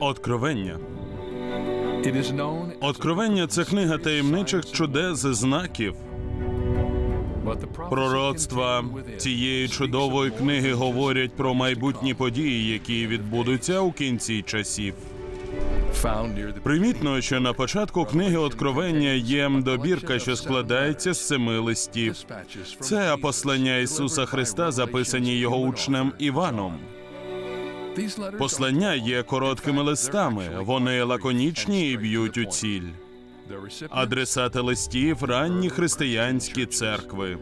Откровення. Откровення це книга таємничих чудес знаків. Пророцтва цієї чудової книги говорять про майбутні події, які відбудуться у кінці часів. Примітно, що на початку книги Откровення є добірка, що складається з семи листів. Це послання Ісуса Христа, записані його учнем Іваном. Послання є короткими листами, вони лаконічні і б'ють у ціль. Адресати листів ранні християнські церкви.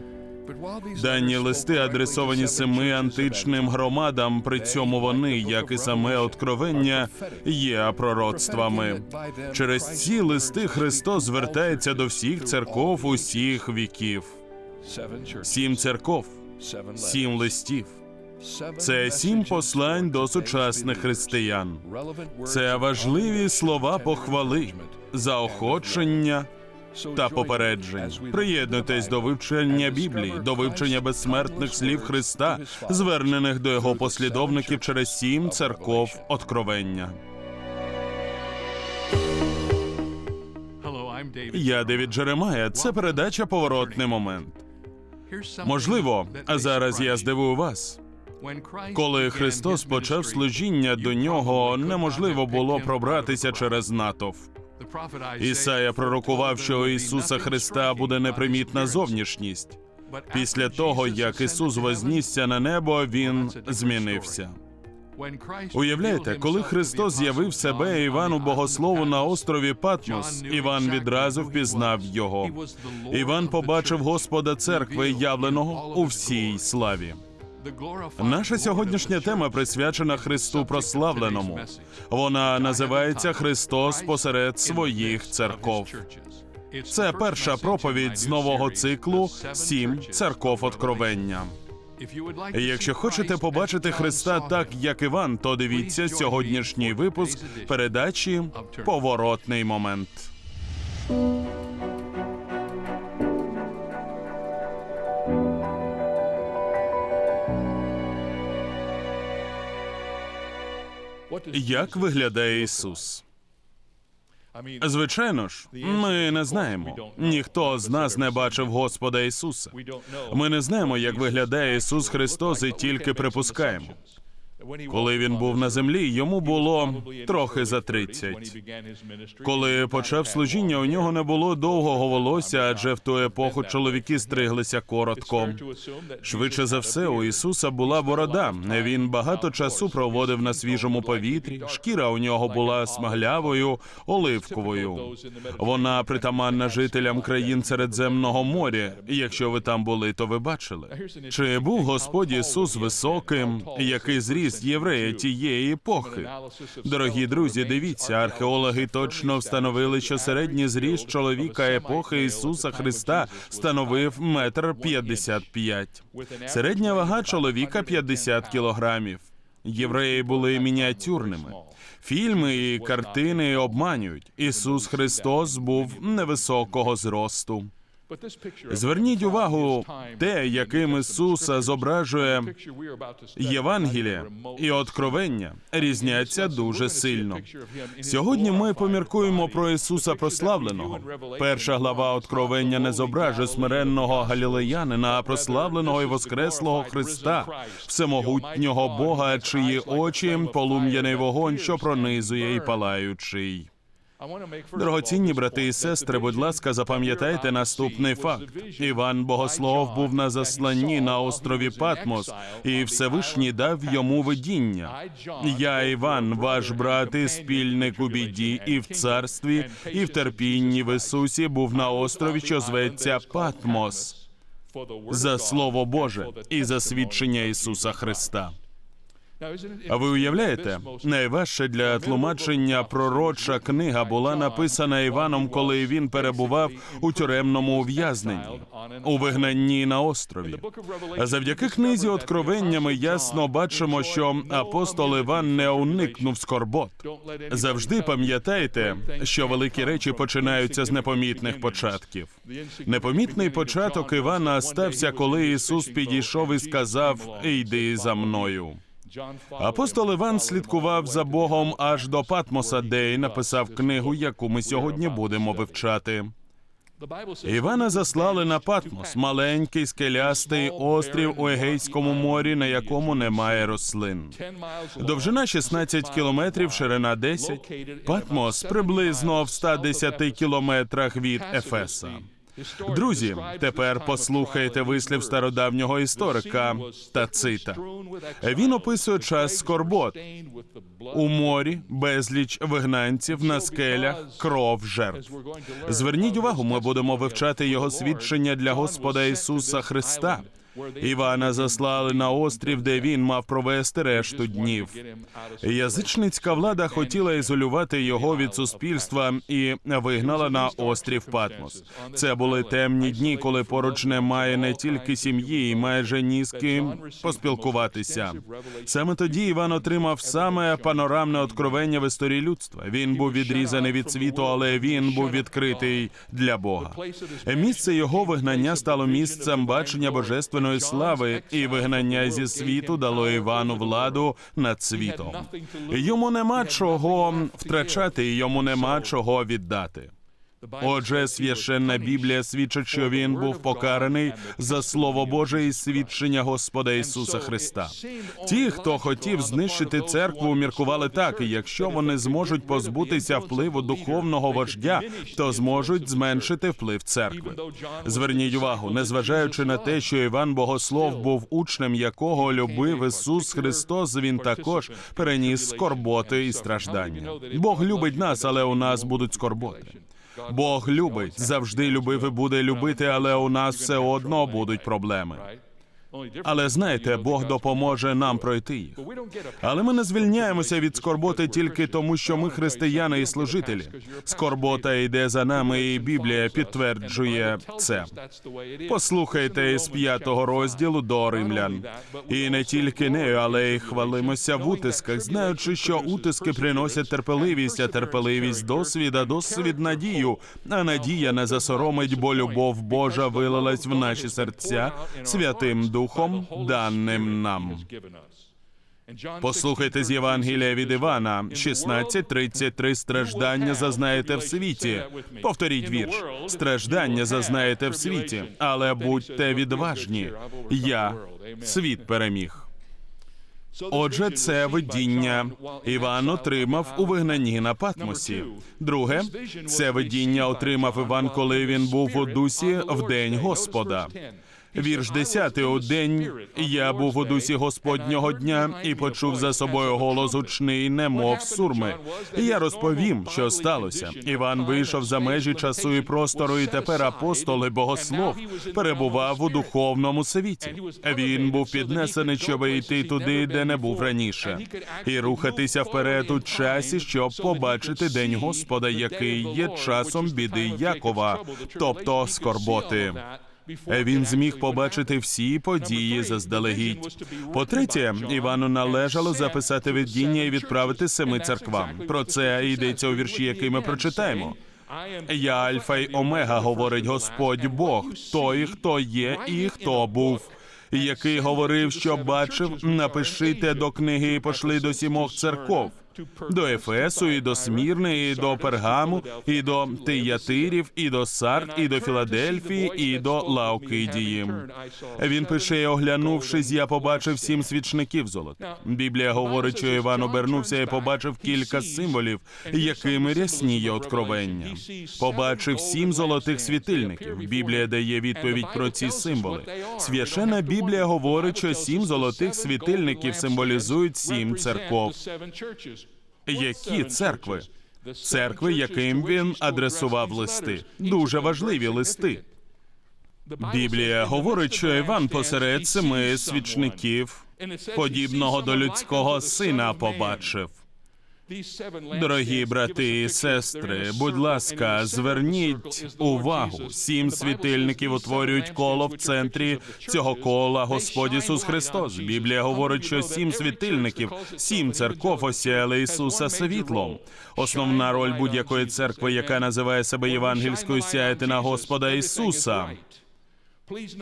Дані листи адресовані семи античним громадам. При цьому вони, як і саме откровення, є пророцтвами. Через ці листи Христос звертається до всіх церков усіх віків. Сім церков, сім листів. Це сім послань до сучасних християн. Це важливі слова похвали, заохочення та попереджень. Приєднуйтесь до вивчення Біблії, до вивчення безсмертних слів Христа, звернених до його послідовників через сім церков откровення. Я Девід Джеремая. Це передача Поворотний момент. Можливо, а зараз я здивую вас. Коли Христос почав служіння, до нього неможливо було пробратися через натовп. Ісая пророкував, що у Ісуса Христа буде непримітна зовнішність. Після того, як Ісус вознісся на небо, він змінився. Уявляєте, коли Христос з'явив себе Івану Богослову на острові Патмос, Іван відразу впізнав його. Іван побачив Господа церкви, явленого у всій славі. Наша сьогоднішня тема присвячена Христу прославленому. Вона називається Христос посеред своїх церков. Це перша проповідь з нового циклу Сім церков откровення. Якщо хочете побачити Христа так, як Іван, то дивіться сьогоднішній випуск передачі Поворотний момент. Як виглядає Ісус? Звичайно ж, ми не знаємо. Ніхто з нас не бачив Господа Ісуса. Ми не знаємо, як виглядає Ісус Христос, і тільки припускаємо. Коли він був на землі, йому було трохи за 30. Коли почав служіння, у нього не було довгого волосся, адже в ту епоху чоловіки стриглися коротко. Швидше за все, у Ісуса була борода. Він багато часу проводив на свіжому повітрі. Шкіра у нього була смаглявою, оливковою. Вона притаманна жителям країн Середземного моря. Якщо ви там були, то ви бачили. Чи був Господь Ісус високим, який зріс єврея тієї епохи? Дорогі друзі, дивіться, археологи точно встановили, що середній зріст чоловіка епохи Ісуса Христа становив метр п'ятдесят п'ять. Середня вага чоловіка 50 кілограмів. Євреї були мініатюрними. Фільми і картини обманюють. Ісус Христос був невисокого зросту. Зверніть увагу, те, яким Ісуса зображує Євангелія і Откровення, різняться дуже сильно. Сьогодні ми поміркуємо про Ісуса прославленого. Перша глава Откровення не зображує смиренного галілеянина, а прославленого і воскреслого Христа, всемогутнього Бога, чиї очі полум'яний вогонь, що пронизує і палаючий. Дорогоцінні брати і сестри, будь ласка, запам'ятайте наступний факт: Іван Богослов був на засланні на острові Патмос, і Всевишній дав йому видіння. Я, Іван, ваш брат і спільник у біді, і в царстві, і в терпінні в Ісусі був на острові, що зветься Патмос, за слово Боже і за свідчення Ісуса Христа. А ви уявляєте, найважче для тлумачення пророча книга була написана Іваном, коли він перебував у тюремному ув'язненні, у вигнанні на острові. Завдяки книзі Откровення ми ясно бачимо, що апостол Іван не уникнув скорбот. Завжди пам'ятайте, що великі речі починаються з непомітних початків. Непомітний початок Івана стався, коли Ісус підійшов і сказав: «Йди за мною. Апостол Іван слідкував за Богом аж до Патмоса, де й написав книгу, яку ми сьогодні будемо вивчати. Івана заслали на Патмос, маленький скелястий острів у Егейському морі, на якому немає рослин. Довжина 16 кілометрів, ширина 10. Патмос приблизно в 110 кілометрах від Ефеса. Друзі, тепер послухайте вислів стародавнього історика Тацита. Він описує час скорбот у морі, безліч вигнанців на скелях, кров жертв. Зверніть увагу, ми будемо вивчати його свідчення для Господа Ісуса Христа. Івана заслали на острів, де він мав провести решту днів. Язичницька влада хотіла ізолювати його від суспільства і вигнала на острів Патмос. Це були темні дні, коли поруч немає не тільки сім'ї, і майже ні з ким поспілкуватися. Саме тоді Іван отримав саме панорамне откровення в історії людства. Він був відрізаний від світу, але він був відкритий для Бога. Місце його вигнання стало місцем бачення божественної слави, і вигнання зі світу дало Івану владу над світом. Йому нема чого втрачати, і йому нема чого віддати. Отже, священна Біблія свідчить, що він був покараний за слово Боже і свідчення Господа Ісуса Христа. Ті, хто хотів знищити церкву, міркували так: якщо вони зможуть позбутися впливу духовного вождя, то зможуть зменшити вплив церкви. Зверніть увагу, незважаючи на те, що Іван Богослов був учнем, якого любив Ісус Христос, він також переніс скорботи і страждання. Бог любить нас, але у нас будуть скорботи. Бог любить, завжди любив і буде любити, але у нас все одно будуть проблеми. Але знаєте, Бог допоможе нам пройти їх. Але ми не звільняємося від скорботи тільки тому, що ми християни і служителі. Скорбота йде за нами, і Біблія підтверджує це. Послухайте з п'ятого розділу до римлян. І не тільки нею, але й хвалимося в утисках, знаючи, що утиски приносять терпеливість, а терпеливість досвід, а досвід надію. А надія не засоромить, бо любов Божа вилилась в наші серця святим Духом, даним нам. Послухайте з Євангелія від Івана 16.33 страждання зазнаєте в світі. Повторіть вірш. Страждання зазнаєте в світі, але будьте відважні. Я світ переміг. Отже, це видіння Іван отримав у вигнанні на Патмосі. Друге, це видіння отримав Іван, коли він був у дусі в день Господа. Вірш 10. у день я був у дусі Господнього дня і почув за собою голос гучний, немов сурми. І Я розповім, що сталося. Іван вийшов за межі часу і простору, і тепер апостол і богослов перебував у духовному світі. Він був піднесений, щоб йти туди, де не був раніше, і рухатися вперед у часі, щоб побачити день Господа, який є часом біди Якова, тобто скорботи. Він зміг побачити всі події заздалегідь. По-третє, Івану належало записати видіння і відправити семи церквам. Про це йдеться у вірші, який ми прочитаємо. Я Альфа й Омега, говорить Господь Бог, той, хто є і хто був. Який говорив, що бачив, напишите до книги і пошли до сімох церков до Ефесу, і до Смірни, і до Пергаму, і до Тиятирів, і до Сард, і до Філадельфії, і до Лаукидії. Він пише, оглянувшись, я побачив сім свічників золота. Біблія говорить, що Іван обернувся і побачив кілька символів, якими рясніє откровення. Побачив сім золотих світильників. Біблія дає відповідь про ці символи. Священна Біблія говорить, що сім золотих світильників символізують сім церков. Які церкви? Церкви, яким він адресував листи. Дуже важливі листи. Біблія говорить, що Іван посеред семи свічників, подібного до людського сина, побачив. Дорогі брати і сестри, будь ласка, зверніть увагу. Сім світильників утворюють коло в центрі цього кола Господь Ісус Христос. Біблія говорить, що сім світильників, сім церков осяяли Ісуса світлом. Основна роль будь-якої церкви, яка називає себе євангельською, сяяти на Господа Ісуса.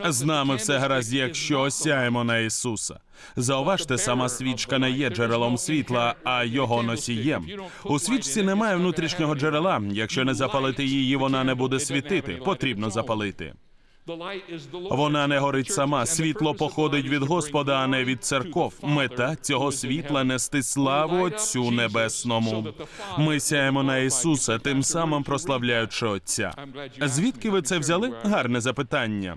З нами все гаразд, якщо осяємо на Ісуса. Зауважте, сама свічка не є джерелом світла, а його носієм. У свічці немає внутрішнього джерела. Якщо не запалити її, вона не буде світити. Потрібно запалити. Вона не горить сама. Світло походить від Господа, а не від церков. Мета цього світла нести славу Отцю Небесному. Ми сяємо на Ісуса, тим самим прославляючи Отця. Звідки ви це взяли? Гарне запитання.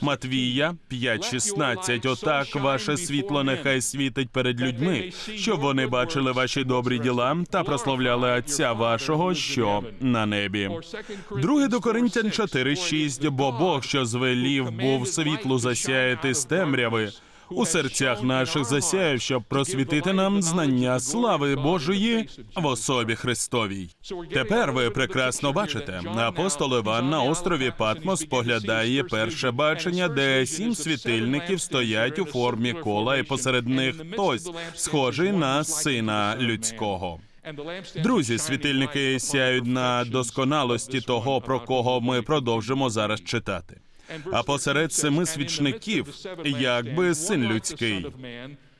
Матвія 5.16. Отак ваше світло нехай світить перед людьми, щоб вони бачили ваші добрі діла та прославляли Отця вашого, що на небі. Друге до Коринтян 4.6. Бо Бог, що звелів був світлу засяяти з темряви. У серцях наших засяяв, щоб просвітити нам знання слави Божої в особі Христовій. Тепер ви прекрасно бачите, апостол Іван на острові Патмос споглядає перше бачення, де сім світильників стоять у формі кола, і посеред них хтось схожий на сина людського. Друзі, світильники сяють на досконалості того, про кого ми продовжимо зараз читати. А посеред семи свічників, якби син людський,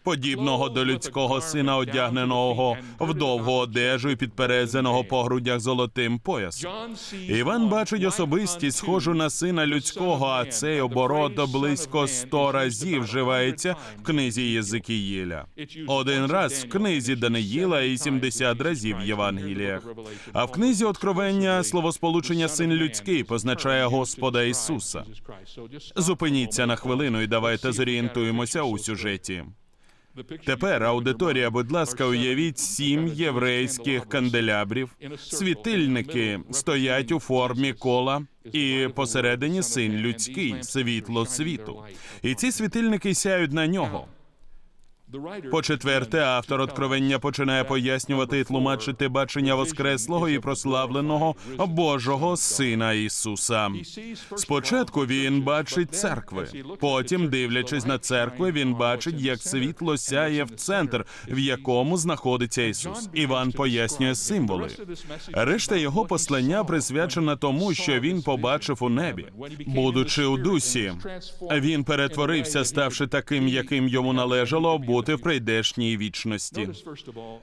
подібного до людського сина, одягненого в довгу одежу і підперезаного по грудях золотим поясом. Іван бачить особистість, схожу на сина людського, а цей оборот близько сто разів вживається в книзі Єзикіїля. Один раз в книзі Даниїла і 70 разів в Євангеліях. А в книзі Откровення словосполучення син людський позначає Господа Ісуса. Зупиніться на хвилину і давайте зорієнтуємося у сюжеті. Тепер аудиторія, будь ласка, уявіть сім єврейських канделябрів. Світильники стоять у формі кола, і посередині син людський, світло світу. І ці світильники сяють на нього. По четверте, автор откровення починає пояснювати і тлумачити бачення воскреслого і прославленого Божого Сина Ісуса. Спочатку він бачить церкви. Потім, дивлячись на церкви, він бачить, як світло сяє в центр, в якому знаходиться Ісус. Іван пояснює символи. Решта його послання присвячена тому, що він побачив у небі, будучи у дусі. Він перетворився, ставши таким, яким йому належало бути в прийдешній вічності.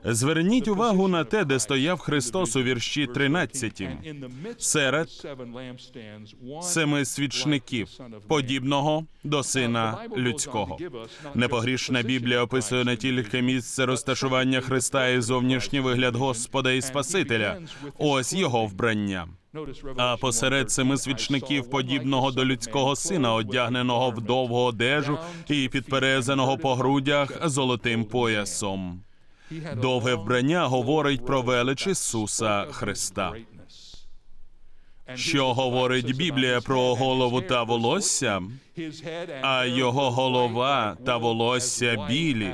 Зверніть увагу на те, де стояв Христос у вірші 13. серед семи свічників, подібного до сина людського. Непогрішна Біблія описує не тільки місце розташування Христа і зовнішній вигляд Господа і Спасителя. Ось його вбрання. А посеред семи свічників, подібного до людського сина, одягненого в довгу одежу і підперезаного по грудях золотим поясом. Довге вбрання говорить про велич Ісуса Христа. Що говорить Біблія про голову та волосся, а його голова та волосся білі,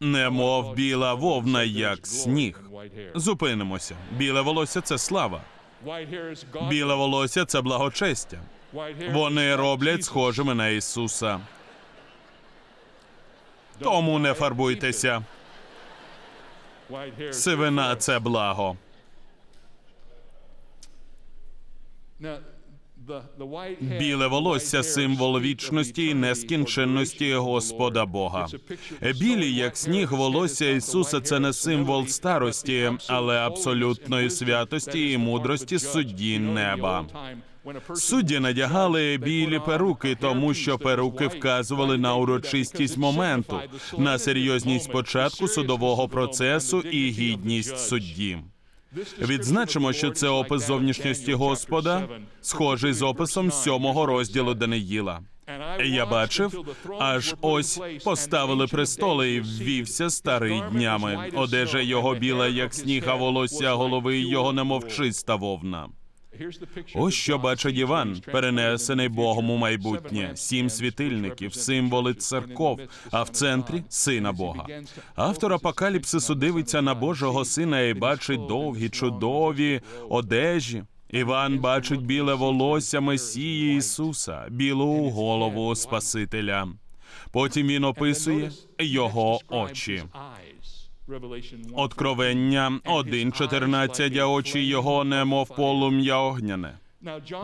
немов біла вовна, як сніг. Зупинимося. Біле волосся це слава. Біле волосся це благочестя. Вони роблять схожими на Ісуса. Тому не фарбуйтеся. Сивина це благо. Біле волосся символ вічності і нескінченності Господа Бога. Білі, як сніг, волосся Ісуса це не символ старості, але абсолютної святості і мудрості судді неба. Судді надягали білі перуки, тому що перуки вказували на урочистість моменту, на серйозність початку судового процесу і гідність судді. Відзначимо, що це опис зовнішньості Господа, схожий з описом сьомого розділу Даниїла. Я бачив, аж ось поставили престоли, і ввівся старий днями. Одежа його біла, як сніг, а волосся голови його немов чиста вовна. Ось що бачить Іван, перенесений Богом у майбутнє, сім світильників, символи церков, а в центрі сина Бога. Автор апокаліпсису дивиться на Божого сина і бачить довгі, чудові одежі. Іван бачить біле волосся Месії Ісуса, білу голову Спасителя. Потім він описує його очі. Откровення 1.14, а очі його немов полум'я огняне.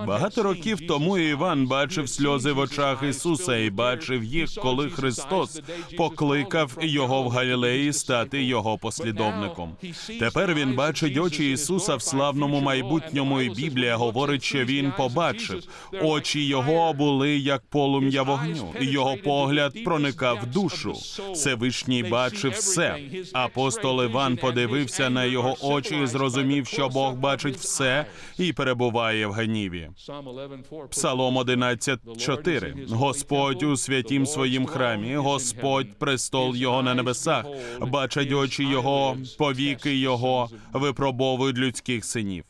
Багато років тому Іван бачив сльози в очах Ісуса і бачив їх, коли Христос покликав його в Галілеї стати його послідовником. Тепер він бачить очі Ісуса в славному майбутньому, і Біблія говорить, що він побачив. Очі його були як полум'я вогню. Його погляд проникав душу. Всевишній бачив все. Апостол Іван подивився на його очі і зрозумів, що Бог бачить все і перебуває в гніві. Псалом 11.4. Господь у святім своїм храмі, Господь престол його на небесах, бачать очі його, повіки його випробовують людських синів.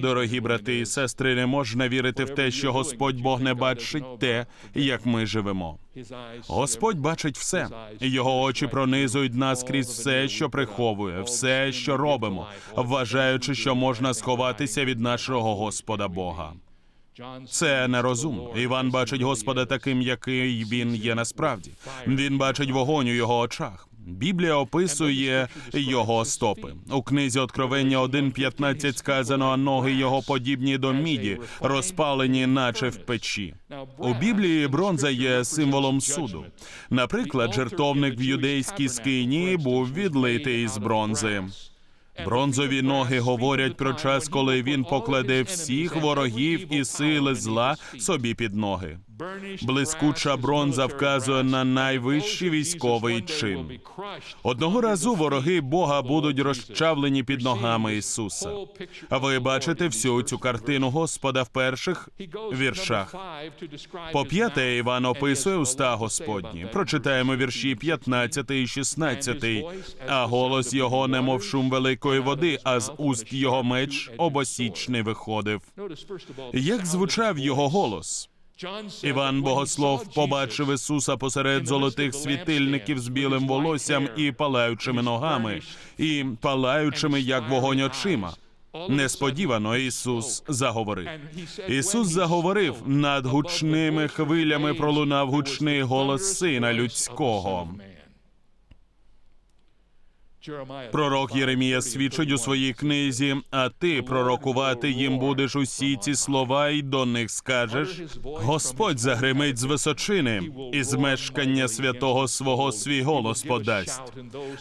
Дорогі брати і сестри, не можна вірити в те, що Господь Бог не бачить те, як ми живемо. Господь бачить все. Його очі пронизують нас крізь все, що приховує, все, що робимо, вважаючи, що можна сховатися від нашого Господа Бога. Це нерозумно. Іван бачить Господа таким, який він є насправді. Він бачить вогонь у його очах. Біблія описує його стопи. У книзі Откровення 1.15 сказано, а ноги його подібні до міді, розпалені, наче в печі. У Біблії бронза є символом суду. Наприклад, жертовник в юдейській скині був відлитий з бронзи. Бронзові ноги говорять про час, коли він покладе всіх ворогів і сили зла собі під ноги. Блискуча бронза вказує на найвищий військовий чин. Одного разу вороги Бога будуть розчавлені під ногами Ісуса. Ви бачите всю цю картину Господа в перших віршах. По п'яте Іван описує уста Господні. Прочитаємо вірші 15 і 16. А голос його, немов шум великої води, а з уст його меч обосічний виходив. Як звучав його голос? Іван Богослов побачив Ісуса посеред золотих світильників з білим волоссям і палаючими ногами, і палаючими, як вогонь очима. Несподівано Ісус заговорив. Ісус заговорив над гучними хвилями. Пролунав гучний голос сина людського. Пророк Єремія свідчить у своїй книзі, а ти пророкувати їм будеш усі ці слова, і до них скажеш: Господь загримить з височини, і з мешкання святого свого свій голос подасть.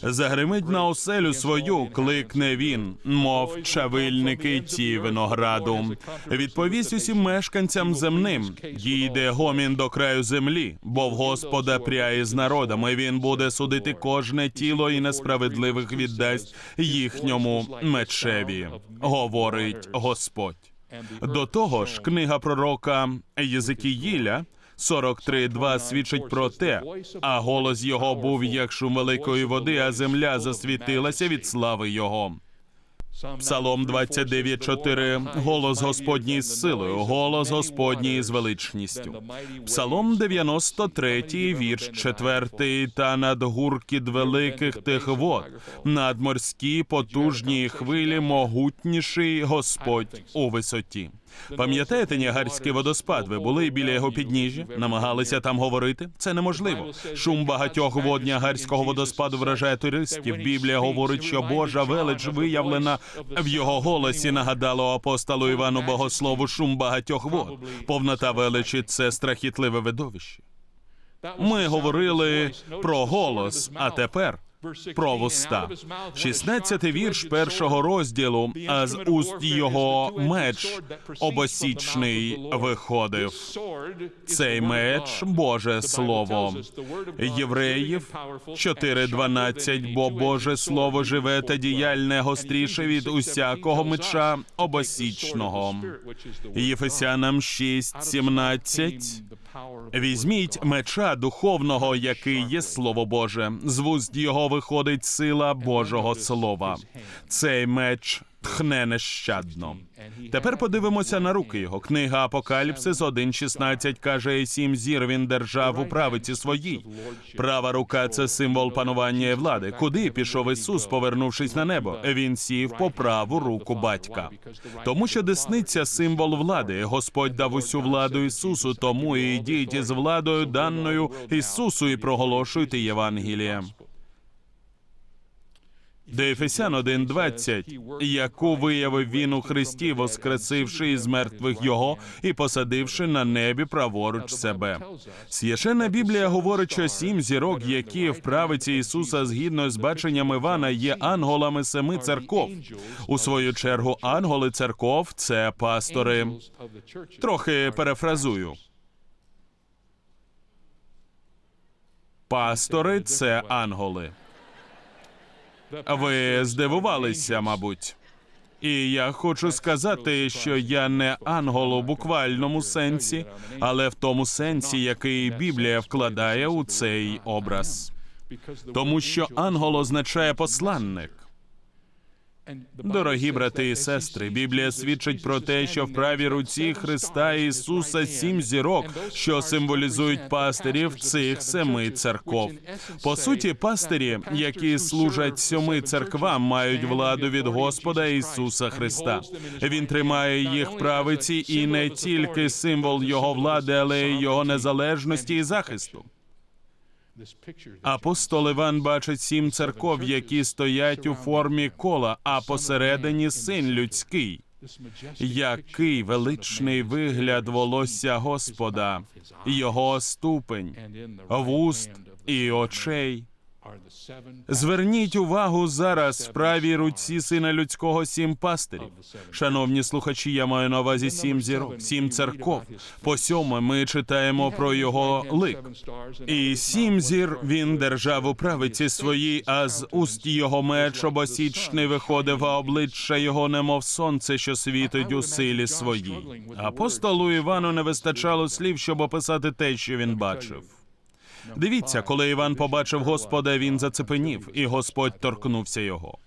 Загримить на оселю свою, кликне він, мов чавильники ті винограду. Відповість усім мешканцям земним, їде гомін до краю землі, бо в Господа пряє з народами. Він буде судити кожне тіло і несправедливо справедливих віддасть їхньому мечеві, говорить Господь. До того ж, книга пророка Єзикіїля 43.2 свідчить про те, а голос його був як шум великої води, а земля засвітилася від слави його. Псалом 29.4 Голос Господній з силою, голос Господній з величністю. Псалом 93, вірш 4 та над гуркіт великих тих вод, над морські потужні хвилі, могутніший Господь у висоті. Пам'ятаєте Ніагарський водоспад? Ви були біля його підніжжя, намагалися там говорити? Це неможливо. Шум багатьох вод Ніагарського водоспаду вражає туристів. Біблія говорить, що Божа велич виявлена в його голосі. Нагадало апостолу Івану Богослову шум багатьох вод. Повнота величі це страхітливе видовище. Ми говорили про голос, а тепер про вуста. 16-й вірш першого розділу, а з уст його меч обосічний виходив. Цей меч Боже Слово. Євреїв 4.12, бо Боже Слово живе та діяльне гостріше від усякого меча обосічного. Єфесянам 6.17. Візьміть меча духовного, який є слово Боже. З вуст його виходить сила Божого Слова. Цей меч тхне нещадно. Тепер подивимося на руки його. Книга Апокаліпсис 1.16 каже, сім зір він держав у правиці своїй. Права рука це символ панування і влади. Куди пішов Ісус, повернувшись на небо? Він сів по праву руку батька. Тому що десниця символ влади. Господь дав усю владу Ісусу, тому і йдіть із владою даною Ісусу і проголошуйте Євангеліє. До Ефесян 1.20, яку виявив він у Христі, воскресивши із мертвих його і посадивши на небі праворуч себе. Священна Біблія говорить, що сім зірок, які в правиці Ісуса згідно з баченням Івана, є анголами семи церков. У свою чергу, анголи церков це пастори. Трохи перефразую. Пастори це анголи. Ви здивувалися, мабуть. І я хочу сказати, що я не ангел у буквальному сенсі, але в тому сенсі, який Біблія вкладає у цей образ. Тому що ангел означає посланник. Дорогі брати і сестри, Біблія свідчить про те, що в правій руці Христа Ісуса сім зірок, що символізують пастирів цих семи церков. По суті, пастирі, які служать сьоми церквам, мають владу від Господа Ісуса Христа. Він тримає їх в правиці і не тільки символ його влади, але й його незалежності і захисту. Апостол Іван бачить сім церков, які стоять у формі кола, а посередині син людський. Який величний вигляд волосся Господа, його ступень, вуст і очей. Зверніть увагу зараз в правій руці сина людського сім пастирів. Шановні слухачі, я маю на увазі сім зірок, сім церков. По сьоме ми читаємо про його лик. І сім зір він держав у правиці своїй, а з уст його меч обосічний виходив, а обличчя його, немов сонце, що світить у силі своїй. Апостолу Івану не вистачало слів, щоб описати те, що він бачив. Дивіться, коли Іван побачив Господа, він зацепенів, і Господь торкнувся його.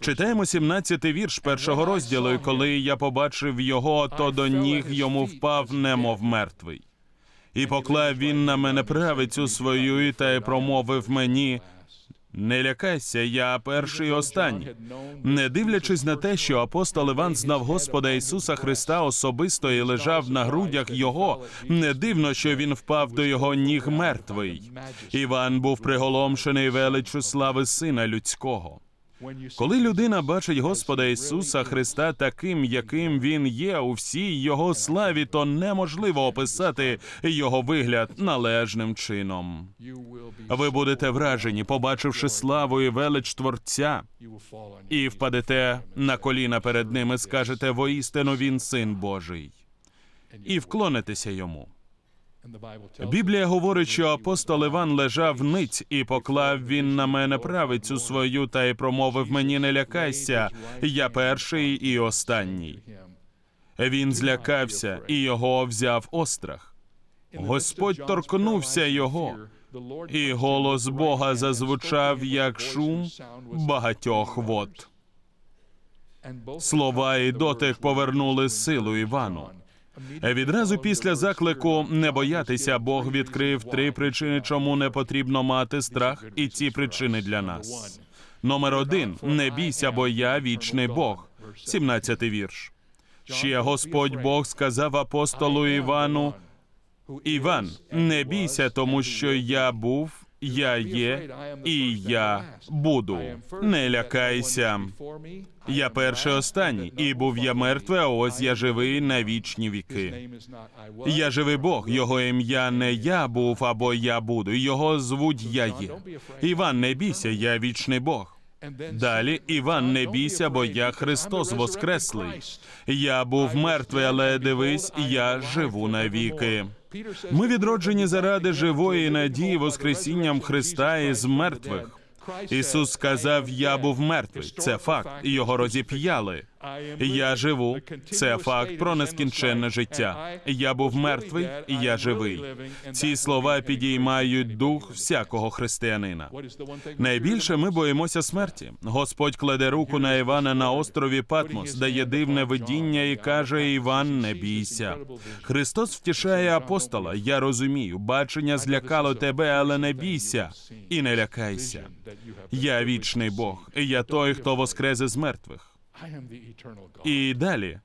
Читаємо 17-й вірш першого розділу. І коли я побачив його, то до ніг йому впав, немов мертвий. І поклав він на мене правицю свою, і та й промовив мені. Не лякайся, я перший і останній. Не дивлячись на те, що апостол Іван знав Господа Ісуса Христа особисто і лежав на грудях Його, не дивно, що він впав до його ніг мертвий. Іван був приголомшений величу слави Сина Людського. Коли людина бачить Господа Ісуса Христа таким, яким він є у всій його славі, то неможливо описати його вигляд належним чином. Ви будете вражені, побачивши славу і велич Творця, і впадете на коліна перед ним і скажете воістину він син Божий, і вклонитеся йому. Біблія говорить, що апостол Іван лежав ниць, і поклав він на мене правицю свою та й промовив мені: не лякайся, я перший і останній. Він злякався, і його взяв острах. Господь торкнувся його, і голос Бога зазвучав як шум багатьох вод. Слова і дотик повернули силу Івану. Відразу після заклику не боятися, Бог відкрив три причини, чому не потрібно мати страх, і ці причини для нас. Номер один не бійся, бо я вічний Бог. 17-й вірш. Ще Господь Бог сказав апостолу Івану: Іван, не бійся, тому що я був, я є і я буду. Не лякайся. Я перший останній, і був я мертвий, а ось я живий на вічні віки. Я живий Бог, його ім'я не я був або я буду. Його звуть я є. Іван, не бійся, я вічний Бог. Далі Іван, не бійся, бо я Христос Воскреслий. Я був мертвий, але дивись, я живу навіки. Ми відроджені заради живої надії Воскресінням Христа із мертвих. Ісус сказав: Я був мертвий. Це факт. Його розіп'яли. Я живу. Це факт про нескінченне життя. Я був мертвий, я живий. Ці слова підіймають дух всякого християнина. Найбільше ми боїмося смерті. Господь кладе руку на Івана на острові Патмос, дає дивне видіння і каже: Іван, не бійся. Христос втішає апостола. Я розумію, бачення злякало тебе, але не бійся і не лякайся. Я вічний Бог. Я той, хто воскрес із мертвих. І далі.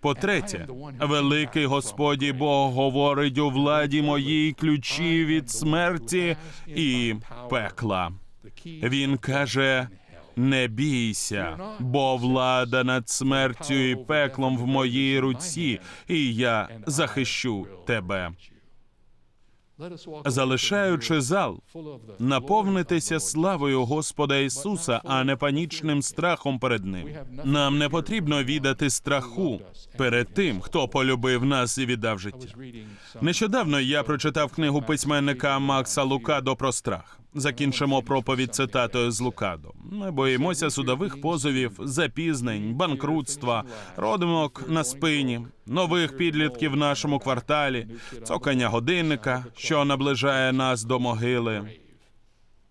По-третє, великий Господі Бог говорить у владі моїй ключі від смерті і пекла. Він каже: Не бійся, бо влада над смертю і пеклом в моїй руці, і я захищу тебе. Залишаючи зал, наповнитися славою Господа Ісуса, а не панічним страхом перед Ним. Нам не потрібно віддати страху перед тим, хто полюбив нас і віддав життя. Нещодавно я прочитав книгу письменника Макса Лукадо про страх. Закінчимо проповідь цитатою з Лукадо. Ми боїмося судових позовів, запізнень, банкрутства, родимок на спині, нових підлітків в нашому кварталі, цокання годинника, що наближає нас до могили.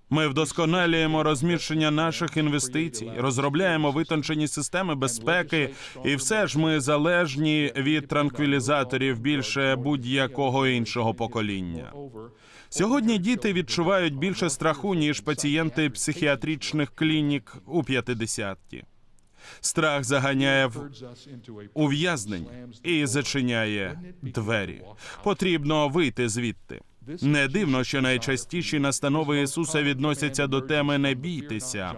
Ми вдосконалюємо розміщення наших інвестицій, розробляємо витончені системи безпеки, і все ж ми залежні від транквілізаторів більше будь-якого іншого покоління. Сьогодні діти відчувають більше страху, ніж пацієнти психіатричних клінік у 50-ті. Страх заганяє в ув'язнення і зачиняє двері. Потрібно вийти звідти. Не дивно, що найчастіші настанови Ісуса відносяться до теми не бійтеся.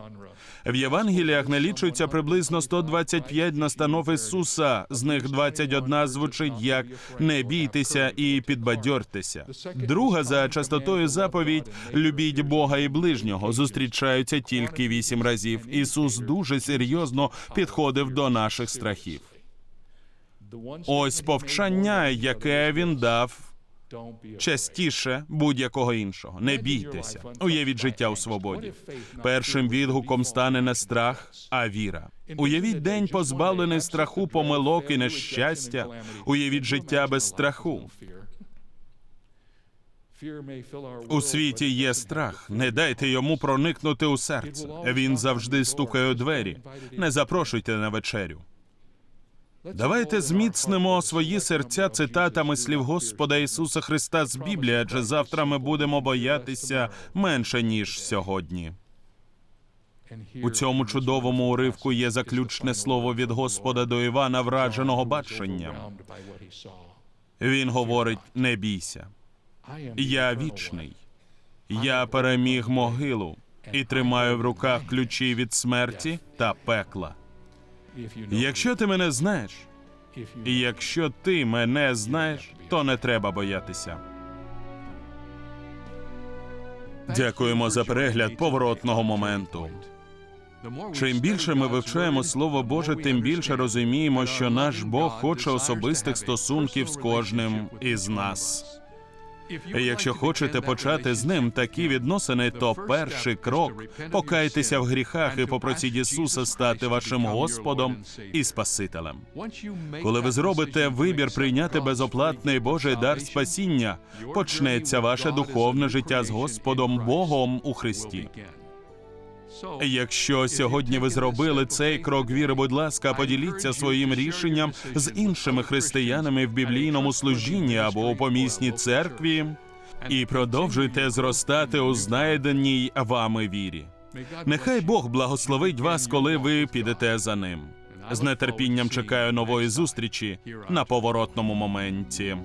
В Євангеліях налічується приблизно 125 настанов Ісуса. З них 21 звучить як не бійтеся і підбадьортеся. Друга за частотою заповідь любіть Бога і ближнього зустрічаються тільки вісім разів. Ісус дуже серйозно підходив до наших страхів. Ось повчання, яке він дав частіше будь-якого іншого. Не бійтеся, уявіть життя у свободі. Першим відгуком стане не страх, а віра. Уявіть день позбавлений страху, помилок і нещастя. Уявіть життя без страху. У світі є страх. Не дайте йому проникнути у серце. Він завжди стукає у двері. Не запрошуйте на вечерю. Давайте зміцнимо свої серця цитатами слів Господа Ісуса Христа з Біблії, адже завтра ми будемо боятися менше ніж сьогодні. У цьому чудовому уривку є заключне слово від Господа до Івана, врадженого баченням. Він говорить: не бійся, я вічний, я переміг могилу і тримаю в руках ключі від смерті та пекла. Якщо ти мене знаєш, і якщо ти мене знаєш, то не треба боятися. Дякуємо за перегляд поворотного моменту. Чим більше ми вивчаємо Слово Боже, тим більше розуміємо, що наш Бог хоче особистих стосунків з кожним із нас. Якщо хочете почати з ним такі відносини, то перший крок покайтеся в гріхах і попросіть Ісуса стати вашим Господом і Спасителем. Коли ви зробите вибір прийняти безоплатний Божий дар спасіння, почнеться ваше духовне життя з Господом Богом у Христі. Якщо сьогодні ви зробили цей крок віри, будь ласка, поділіться своїм рішенням з іншими християнами в біблійному служінні або у помісній церкві і продовжуйте зростати у знайденій вами вірі. Нехай Бог благословить вас, коли ви підете за ним. З нетерпінням чекаю нової зустрічі на поворотному моменті.